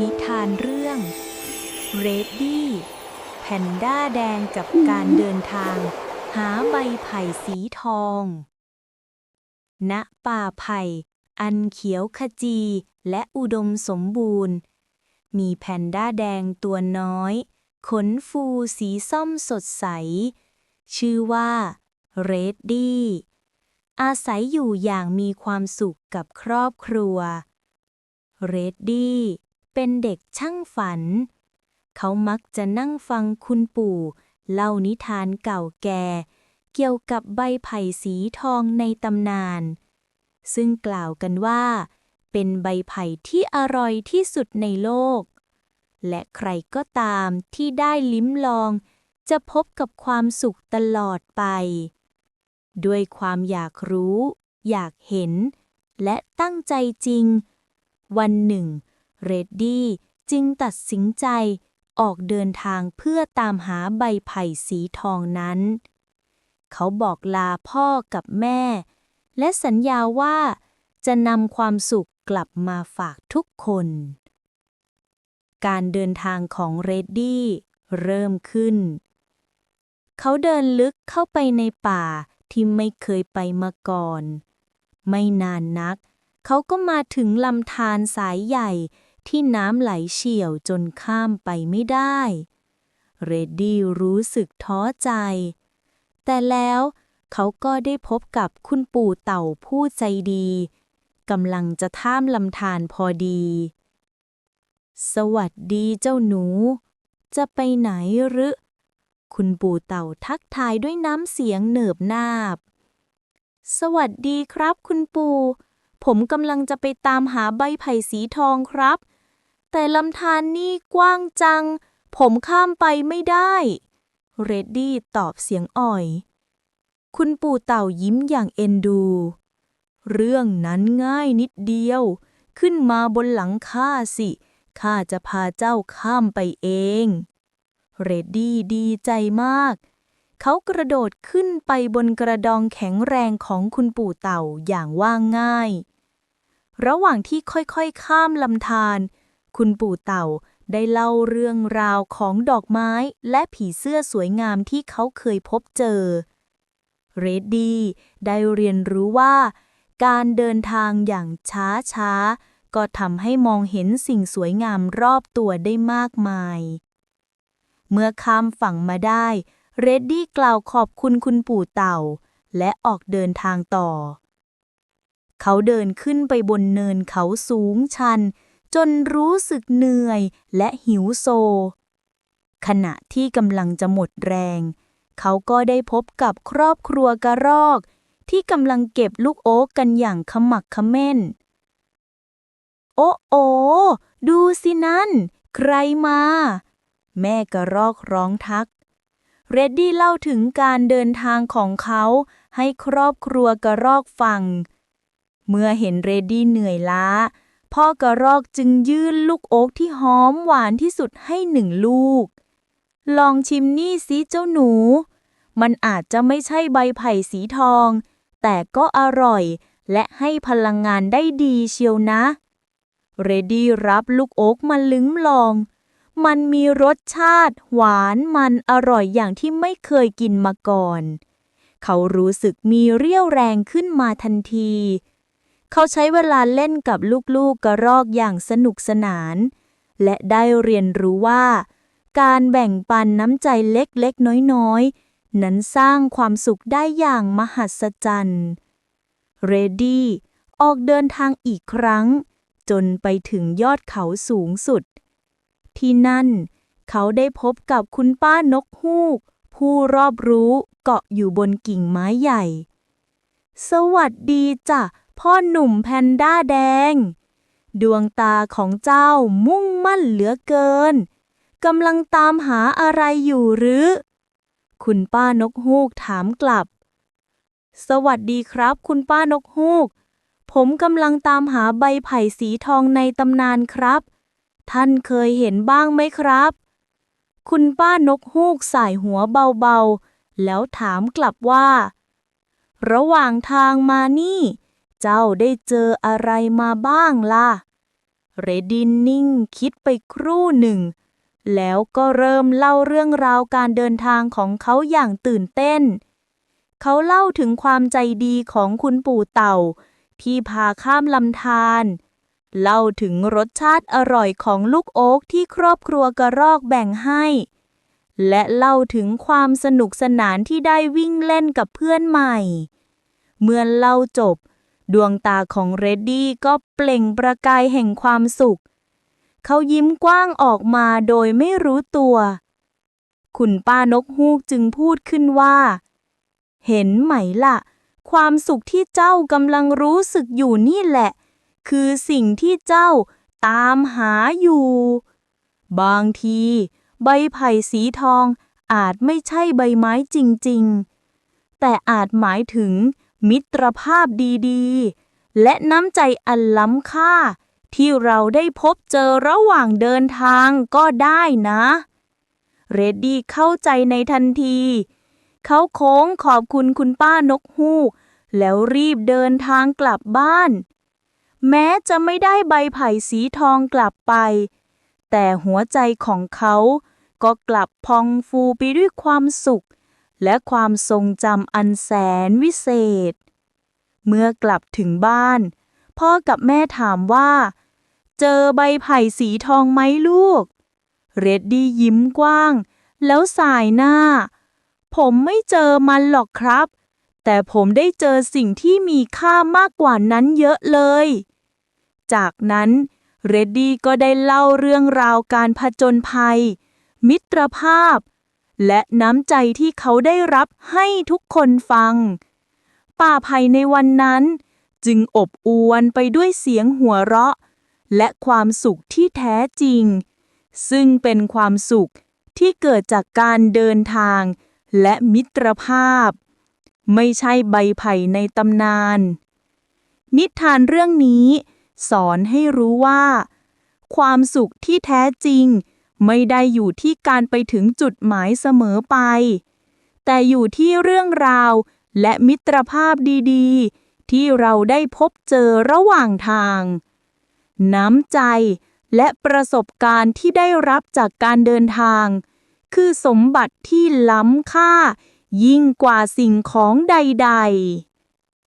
นิทานเรื่องเรดดี้แพนด้าแดงกับการเดินทาง หาใบไผ่สีทอง ณ ป่าไผ่ อันเขียวขจีและอุดมสมบูรณ์ มีแพนด้าแดงตัวน้อย ขนฟูสีส้มสดใส ชื่อว่าเรดดี้อาศัยอยู่อย่างมีความสุขกับครอบครัว เรดดี้ เป็นเด็กช่างฝัน เขามักจะนั่งฟังคุณปู่เล่านิทานเก่าแก่ เกี่ยวกับใบไผ่สีทองในตำนาน ซึ่งกล่าวกันว่า เป็นใบไผ่ที่อร่อยที่สุดในโลก และใครก็ตามที่ได้ลิ้มลอง จะพบกับความสุขตลอดไป ด้วยความอยากรู้ อยากเห็น และตั้งใจจริง วันหนึ่ง เรดดี้จึงตัดสินใจออกเดินทางเพื่อตามหาใบไผ่สีทองนั้น เขาบอกลาพ่อกับแม่ และสัญญาว่าจะนำความสุขกลับมาฝากทุกคน การเดินทางของเรดดี้เริ่มขึ้น เขาเดินลึกเข้าไปในป่าที่ไม่เคยไปมาก่อน ไม่นานนัก เขาก็มาถึงลำธารสายใหญ่ ที่น้ำไหลเฉี่ยวจนข้ามไปไม่ได้ เรดดี้รู้สึกท้อใจ แต่แล้วเขาก็ได้พบกับคุณปู่เต่าผู้ใจดีกำลังจะท่ามลำธารพอดี สวัสดีเจ้าหนู จะไปไหนหรือ คุณปู่เต่าทักทายด้วยน้ำเสียงเหนิบนาบ สวัสดีครับคุณปู่ ผมกำลังจะไปตามหาใบไผ่สีทองครับ แต่ลำธารนนี่กว้างจัง ผมข้ามไปไม่ได้ เรดดี้ตอบเสียงอ่อย คุณปู่เต่ายิ้มอย่างเอ็นดู เรื่องนั้นง่ายนิดเดียว ขึ้นมาบนหลังข้าสิ ข้าจะพาเจ้าข้ามไปเอง เรดดี้ดีใจมากเขากระโดดขึ้นไปบนกระดองแข็งแรงของคุณปู่เต่าอย่างว่าง่าย ระหว่างที่ค่อยๆข้ามลำธาร คุณปู่เต่าได้เล่าเรื่องราวของดอกไม้และผีเสื้อสวยงามที่เขาเคยพบเจอ เรดดี้ได้เรียนรู้ว่า การเดินทางอย่างช้าๆก็ทำให้มองเห็นสิ่งสวยงามรอบตัวได้มากมาย เมื่อข้ามฝั่งมาได้ เรดดี้กล่าวขอบคุณคุณปู่เต่า และออกเดินทางต่อ เขาเดินขึ้นไปบนเนินเขาสูงชัน จนรู้สึกเหนื่อยและหิวโซ ขณะที่กำลังจะหมดแรง เขาก็ได้พบกับครอบครัวกระรอก ที่กำลังเก็บลูกโอ๊กกันอย่างขมักเขม้น โอ้โอดูสินั่น ใครมา แม่กระรอกร้องทัก เรดดี้เล่าถึงการเดินทางของเขาให้ครอบครัวกระรอกฟัง เมื่อเห็นเรดดี้เหนื่อยล้า พ่อกระรอกจึงยื่นลูกโอ๊กที่หอมหวานที่สุดให้หนึ่งลูก ลองชิมนี่สิเจ้าหนู มันอาจจะไม่ใช่ใบไผ่สีทอง แต่ก็อร่อยและให้พลังงานได้ดีเชียวนะ เรดดี้รับลูกโอ๊กมาลิ้มลอง มันมีรสชาติ หวานมันอร่อยอย่างที่ไม่เคยกินมาก่อน เขารู้สึกมีเรี่ยวแรงขึ้นมาทันที เขาใช้เวลาเล่นกับลูกๆกระรอกอย่างสนุกสนาน และได้เรียนรู้ว่า การแบ่งปันน้ำใจเล็กๆ น้อยๆ นั้นสร้างความสุขได้อย่างมหัศจรรย์ เรดดี้ออกเดินทางอีกครั้ง จนไปถึงยอดเขาสูงสุด ที่นั่น เขาได้พบกับคุณป้านกฮูก ผู้รอบรู้เกาะอยู่บนกิ่งไม้ใหญ่ สวัสดีจ้ะ พ่อหนุ่มแพนด้าแดง ดวงตาของเจ้ามุ่งมั่นเหลือเกินกำลังตามหาอะไรอยู่หรือ คุณป้านกฮูกถามกลับ สวัสดีครับ คุณป้านกฮูก ผมกำลังตามหาใบไผ่สีทองในตำนานครับ ท่านเคยเห็นบ้างไหมครับ คุณป้านกฮูกสายหัวเบาๆ แล้วถามกลับว่า ระหว่างทางมานี่ เจ้าได้เจออะไรมาบ้างล่ะ เรดดี้นิ่งคิดไปครู่หนึ่ง แล้วก็เริ่มเล่าเรื่องราวการเดินทางของเขาอย่างตื่นเต้น เขาเล่าถึงความใจดีของคุณปู่เต่า ที่พาข้ามลำธารเล่าถึงรสชาติอร่อยของลูกโอ๊กที่ครอบครัวกระรอกแบ่งให้ และเล่าถึงความสนุกสนานที่ได้วิ่งเล่นกับเพื่อนใหม่ เมื่อเล่าจบ ดวงตาของเรดดี้ก็เปล่งประกายแห่งความสุข เขายิ้มกว้างออกมาโดยไม่รู้ตัว คุณป้านกฮูกจึงพูดขึ้นว่า เห็นไหมล่ะ ความสุขที่เจ้ากำลังรู้สึกอยู่นี่แหละ คือสิ่งที่เจ้าตามหาอยู่ บางที ใบไผ่สีทองอาจไม่ใช่ใบไม้จริง ๆ แต่อาจหมายถึง มิตรภาพดีๆ และน้ำใจอันล้ำค่า ที่เราได้พบเจอระหว่างเดินทางก็ได้นะ เรดดี้เข้าใจในทันที เขาโค้งขอบคุณคุณป้านกฮูก แล้วรีบเดินทางกลับบ้าน แม้จะไม่ได้ใบไผ่สีทองกลับไป แต่หัวใจของเขาก็กลับพองฟูไปด้วยความสุข และความทรงจำอันแสนวิเศษ เมื่อกลับถึงบ้าน พ่อกับแม่ถามว่า เจอใบไผ่สีทองไหมลูก เรดดี้ยิ้มกว้าง แล้วสายหน้า ผมไม่เจอมันหรอกครับ แต่ผมได้เจอสิ่งที่มีค่ามากกว่านั้นเยอะเลย จากนั้นเรดดี้ก็ได้เล่าเรื่องราวการผจญภัย มิตรภาพ และน้ำใจที่เขาได้รับให้ทุกคนฟัง ป่าไผ่ในวันนั้น จึงอบอวลไปด้วยเสียงหัวเราะ และความสุขที่แท้จริง ซึ่งเป็นความสุขที่เกิดจากการเดินทาง และมิตรภาพ ไม่ใช่ใบไผ่ในตำนาน นิทานเรื่องนี้ สอนให้รู้ว่า ความสุขที่แท้จริง ไม่ได้อยู่ที่การไปถึงจุดหมายเสมอไป แต่อยู่ที่เรื่องราวและมิตรภาพดีๆ ที่เราได้พบเจอระหว่างทาง น้ำใจและประสบการณ์ที่ได้รับจากการเดินทาง คือสมบัติที่ล้ำค่า ยิ่งกว่าสิ่งของใด ๆ